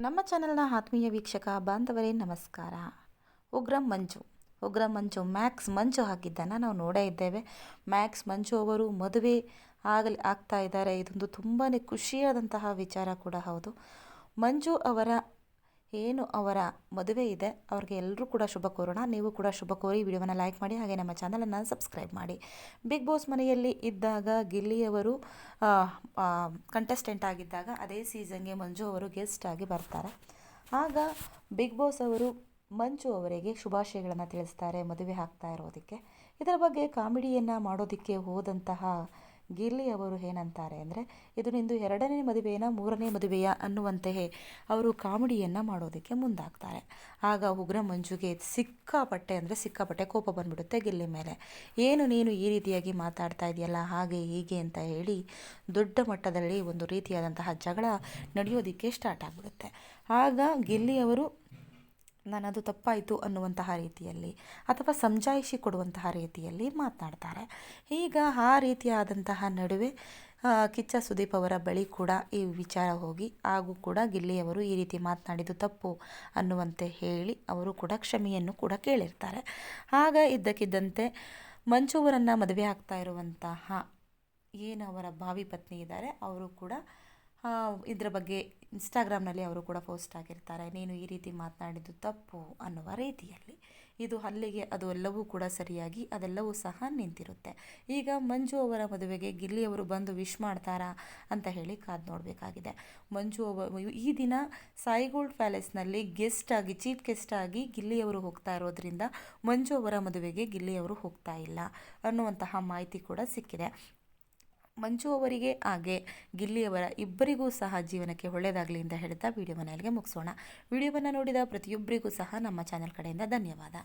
ನಮ್ಮ ಚಾನೆಲ್ನ ಆತ್ಮೀಯ ವೀಕ್ಷಕ, ಬಾಂಧವರೇ, ನಮಸ್ಕಾರ. ಉಗ್ರಂ ಮಂಜು ಉಗ್ರಂ ಮಂಜು ಮ್ಯಾಕ್ಸ್ ಮಂಜು ಹಾಕಿದ್ದನ್ನು ನಾವು ನೋಡೇ ಇದ್ದೇವೆ. ಮ್ಯಾಕ್ಸ್ ಮಂಜು ಅವರು ಮದುವೆ ಆಗಲಿ, ಆಗ್ತಾ ಇದ್ದಾರೆ. ಇದೊಂದು ತುಂಬಾ ಖುಷಿಯಾದಂತಹ ವಿಚಾರ ಕೂಡ ಹೌದು. ಮಂಜು ಅವರ ಏನು ಅವರ ಮದುವೆ ಇದೆ, ಅವ್ರಿಗೆ ಎಲ್ಲರೂ ಕೂಡ ಶುಭ ಕೋರೋಣ. ನೀವು ಕೂಡ ಶುಭ ಕೋರಿ ವಿಡಿಯೋವನ್ನು ಲೈಕ್ ಮಾಡಿ, ಹಾಗೆ ನಮ್ಮ ಚಾನಲನ್ನು ಸಬ್ಸ್ಕ್ರೈಬ್ ಮಾಡಿ. ಬಿಗ್ ಬಾಸ್ ಮನೆಯಲ್ಲಿ ಇದ್ದಾಗ ಗಿಲ್ಲಿಯವರು ಕಂಟೆಸ್ಟೆಂಟ್ ಆಗಿದ್ದಾಗ ಅದೇ ಸೀಸನ್ಗೆ ಮಂಜು ಅವರು ಗೆಸ್ಟ್ ಆಗಿ ಬರ್ತಾರೆ. ಆಗ ಬಿಗ್ ಬಾಸ್ ಅವರು ಮಂಜು ಅವರಿಗೆ ಶುಭಾಶಯಗಳನ್ನು ತಿಳಿಸ್ತಾರೆ, ಮದುವೆ ಆಗ್ತಾ ಇರೋದಕ್ಕೆ. ಇದರ ಬಗ್ಗೆ ಕಾಮಿಡಿಯನ್ನು ಮಾಡೋದಕ್ಕೆ ಹೋದಂತಹ ಗಿಲ್ಲಿ ಅವರು ಏನಂತಾರೆ ಅಂದರೆ, ಇದು ನಿಂದು ಎರಡನೇ ಮದುವೆಯ ಮೂರನೇ ಮದುವೆಯ ಅನ್ನುವಂತೆಯೇ ಅವರು ಕಾಮಿಡಿಯನ್ನು ಮಾಡೋದಕ್ಕೆ ಮುಂದಾಗ್ತಾರೆ. ಆಗ ಉಗ್ರ ಮಂಜುಗೆ ಸಿಕ್ಕಾಪಟ್ಟೆ ಅಂದರೆ ಸಿಕ್ಕಾಪಟ್ಟೆ ಕೋಪ ಬಂದ್ಬಿಡುತ್ತೆ ಗಿಲ್ಲಿ ಮೇಲೆ. ಏನು ನೀನು ಈ ರೀತಿಯಾಗಿ ಮಾತಾಡ್ತಾ ಇದೆಯಲ್ಲ, ಹಾಗೆ ಹೀಗೆ ಅಂತ ಹೇಳಿ ದೊಡ್ಡ ಮಟ್ಟದಲ್ಲಿ ಒಂದು ರೀತಿಯಾದಂತಹ ಜಗಳ ನಡೆಯೋದಕ್ಕೆ ಸ್ಟಾರ್ಟ್ ಆಗಿಬಿಡುತ್ತೆ. ಆಗ ಗಿಲ್ಲಿಯವರು ನನ್ನದು ತಪ್ಪಾಯಿತು ಅನ್ನುವಂತಹ ರೀತಿಯಲ್ಲಿ ಅಥವಾ ಸಮಜಾಯಿಷಿ ಕೊಡುವಂತಹ ರೀತಿಯಲ್ಲಿ ಮಾತನಾಡ್ತಾರೆ. ಈಗ ಆ ರೀತಿಯಾದಂತಹ ನಡುವೆ ಕಿಚ್ಚ ಸುದೀಪ್ ಅವರ ಬಳಿ ಕೂಡ ಈ ವಿಚಾರ ಹೋಗಿ, ಹಾಗೂ ಕೂಡ ಗಿಲ್ಲಿಯವರು ಈ ರೀತಿ ಮಾತನಾಡಿದ್ದು ತಪ್ಪು ಅನ್ನುವಂತೆ ಹೇಳಿ ಅವರು ಕೂಡ ಕ್ಷಮೆಯನ್ನು ಕೂಡ ಕೇಳಿರ್ತಾರೆ. ಆಗ ಇದ್ದಕ್ಕಿದ್ದಂತೆ ಮಂಜುವರನ್ನು ಮದುವೆ ಆಗ್ತಾ ಇರುವಂತಹ ಏನು ಅವರ ಭಾವಿ ಪತ್ನಿ ಇದ್ದಾರೆ, ಅವರು ಕೂಡ ಇದರ ಬಗ್ಗೆ ಇನ್ಸ್ಟಾಗ್ರಾಮ್ನಲ್ಲಿ ಅವರು ಕೂಡ ಪೋಸ್ಟ್ ಆಗಿರ್ತಾರೆ ನೀನು ಈ ರೀತಿ ಮಾತನಾಡಿದ್ದು ತಪ್ಪು ಅನ್ನುವ ರೀತಿಯಲ್ಲಿ. ಇದು ಅಲ್ಲಿಗೆ ಅದು ಎಲ್ಲವೂ ಕೂಡ ಸರಿಯಾಗಿ ಅದೆಲ್ಲವೂ ಸಹ ನಿಂತಿರುತ್ತೆ. ಈಗ ಮಂಜು ಅವರ ಮದುವೆಗೆ ಗಿಲ್ಲಿಯವರು ಬಂದು ವಿಶ್ ಮಾಡ್ತಾರಾ ಅಂತ ಹೇಳಿ ಕಾದು ನೋಡಬೇಕಾಗಿದೆ. ಮಂಜು ಅವರು ಈ ದಿನ ಸಾಯಿಗೋಲ್ಡ್ ಪ್ಯಾಲೇಸ್ನಲ್ಲಿ ಗೆಸ್ಟ್ ಆಗಿ ಚೀಫ್ ಗೆಸ್ಟ್ ಆಗಿ ಗಿಲ್ಲಿಯವರು ಹೋಗ್ತಾ ಇರೋದ್ರಿಂದ ಮಂಜು ಅವರ ಮದುವೆಗೆ ಗಿಲ್ಲಿಯವರು ಹೋಗ್ತಾ ಇಲ್ಲ ಅನ್ನುವಂತಹ ಮಾಹಿತಿ ಕೂಡ ಸಿಕ್ಕಿದೆ. ಮಂಜು ಅವರಿಗೆ ಹಾಗೆ ಗಿಲ್ಲಿಯವರ ಇಬ್ಬರಿಗೂ ಸಹ ಜೀವನಕ್ಕೆ ಒಳ್ಳೆಯದಾಗಲಿ ಅಂತ ಹೇಳ್ತಾ ವಿಡಿಯೋವನ್ನು ಅಲ್ಲಿಗೆ ಮುಗಿಸೋಣ. ವಿಡಿಯೋವನ್ನು ನೋಡಿದ ಪ್ರತಿಯೊಬ್ಬರಿಗೂ ಸಹ ನಮ್ಮ ಚಾನೆಲ್ ಕಡೆಯಿಂದ ಧನ್ಯವಾದ.